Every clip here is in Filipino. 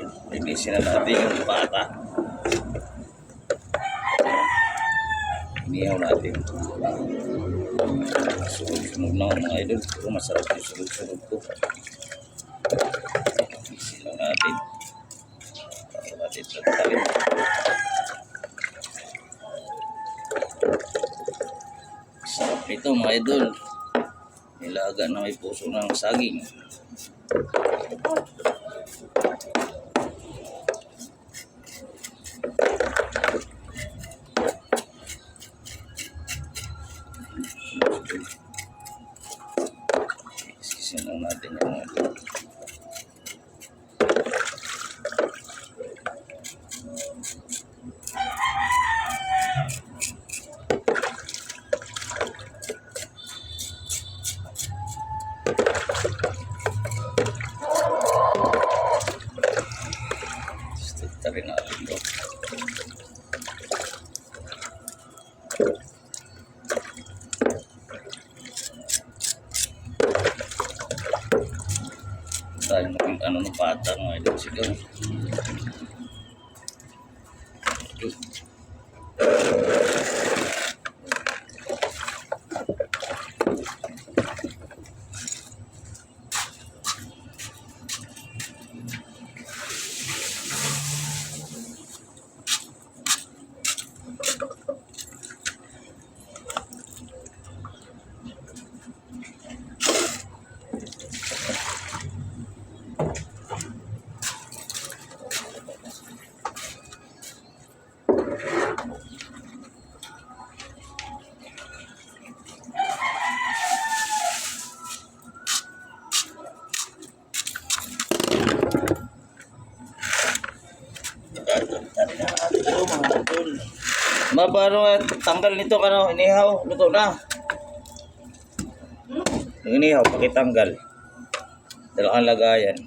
idol. Linisin na natin yung bata. Inihaw natin. Sunod-sunod na mga idol. Masarap yung sunod-sunod ko. Linisin lang natin. Bago natin tatalin. Sarap nito mga idol. Nilaga na may puso ng saging. Tayo maging ano ng bata mga idol sigaw. Ma, paano nga tanggal nito ka no? Inihaw, luto na. Yung inihaw, pakitanggal. Dalawang lagayan.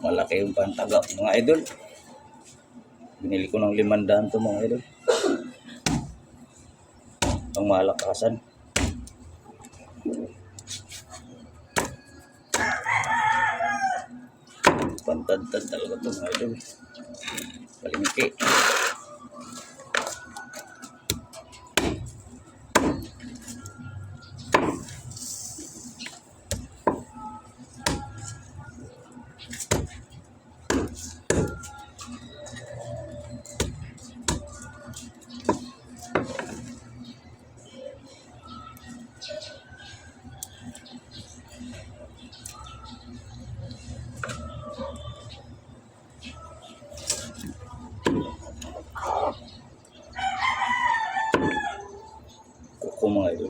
Malaki yung pantaga mga idol. Binili ko ng limandaan to mga idol. Ang malakasan. Pantad-tad talaga to mga idol. Palingki. Kuko mga.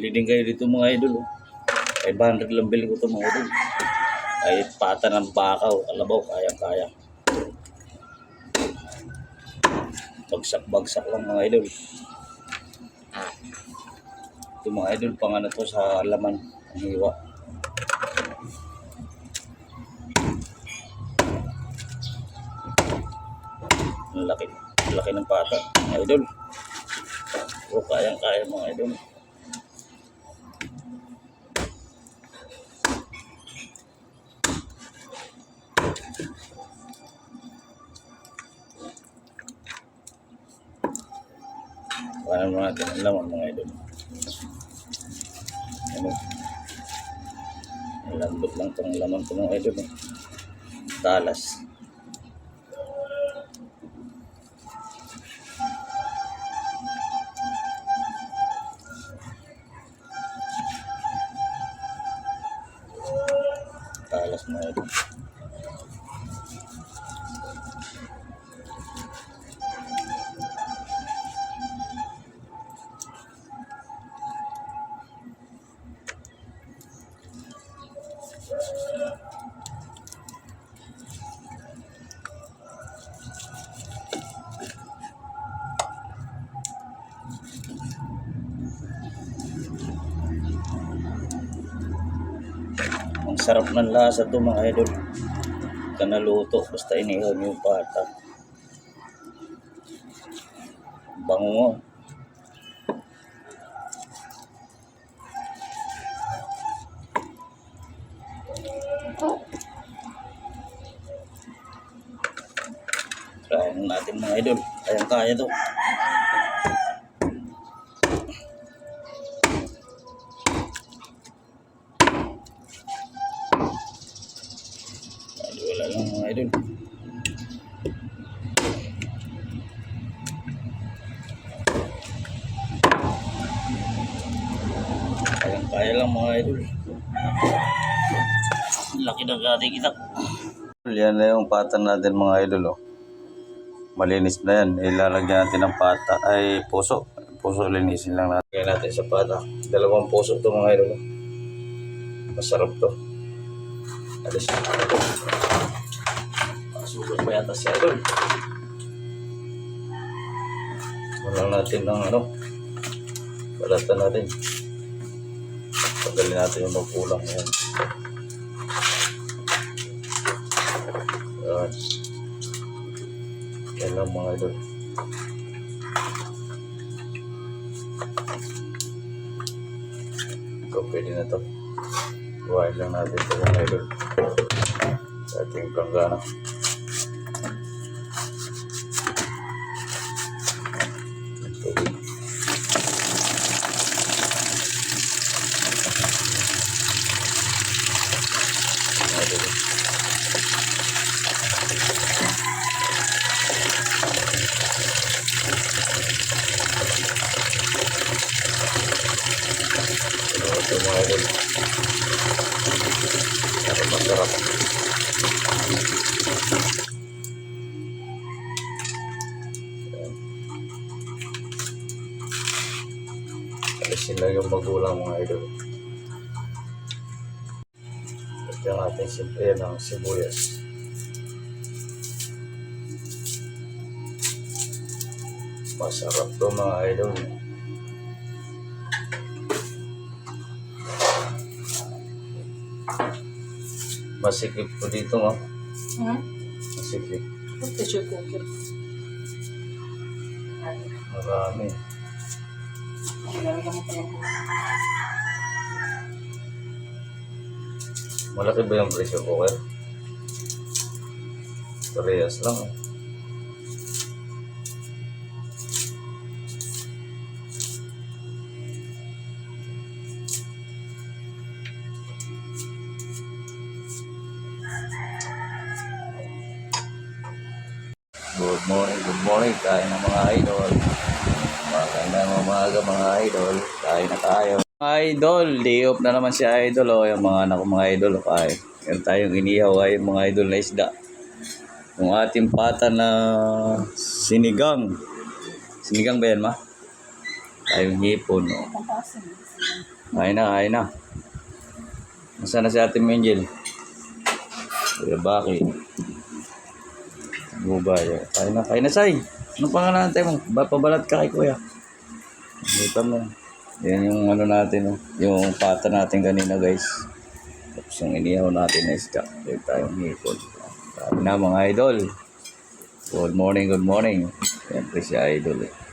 Bili din kayo dito mga idol. Oh. 500 lang bili ko ito mga idol. Kahit pata ng baka o kalabaw, kayang-kaya. Bagsak-bagsak lang mga idol. Ito mga idol, pang ano to sa laman, ang hiwa. Ang laki, ang laki ng pata, mga idol. O, kayang-kaya mga idol. Hayaan mo natin ang laman mga idol. Ano? Ang lambot lang itong laman ito mga idol. Eh. Talas. Ang sarap ng lasa to mga idol. Ka naluto basta inihaw niyo yung pata. Bango mo. Try natin mga idol. Kayang kaya to. Wala lang mga idol. Kayang kaya lang mga idol. Laki ng ating itak. Yan na yung pata natin mga idol. Oh. Malinis na yan. Ilalagyan natin ng pata. Ay, puso. Puso linisin lang natin. Lagyan natin sa pata. Dalawang puso to mga idol. oh. Masarap to. Alis Sugat pa yata si idol. Wala natin ng ano. Balatan natin. Tagalin natin yung magkulang. Ayan. Yan. Yan lang mga idol. Ito pwede na to. Buhayin lang natin ito mga idol. Sa ating planggana. Lang yung magulang mga idol. Lagyan natin simple ng sibuyas. Masarap to mga idol. Masikip po dito nga. Hmm? Masikip. Tissue cooker. Marami. Lalagyan mo pa yung Malaki ba yung pressure cooker? Parehas lang. eh. Good morning, good morning. Kain ng mga idol. Maganda ng umaga mga idol. Kain na tayo. Mga idol, day off na naman si idol. O, yung mga anak mga idol. O, kain. Yan tayong inihaw ay mga idol na isda. Yung ating pata na sinigang. Sinigang ba yan ma? Tayong hipon. O. pampasin. Kain na, kain na. Nasaan na si Ate Mengel? Kuya Baki. Bubay. Kain na, kain na, Say. Anong pangalan natin mo? Ba, pabalat ka kay Kuya. Dito mo. Yan yung ano natin, oh. yung pata natin kanina, guys. Tapos yung inihaw natin na isda. Yan tayong hipon. Sabi na mga idol. Good morning, good morning. Siyempre si idol eh.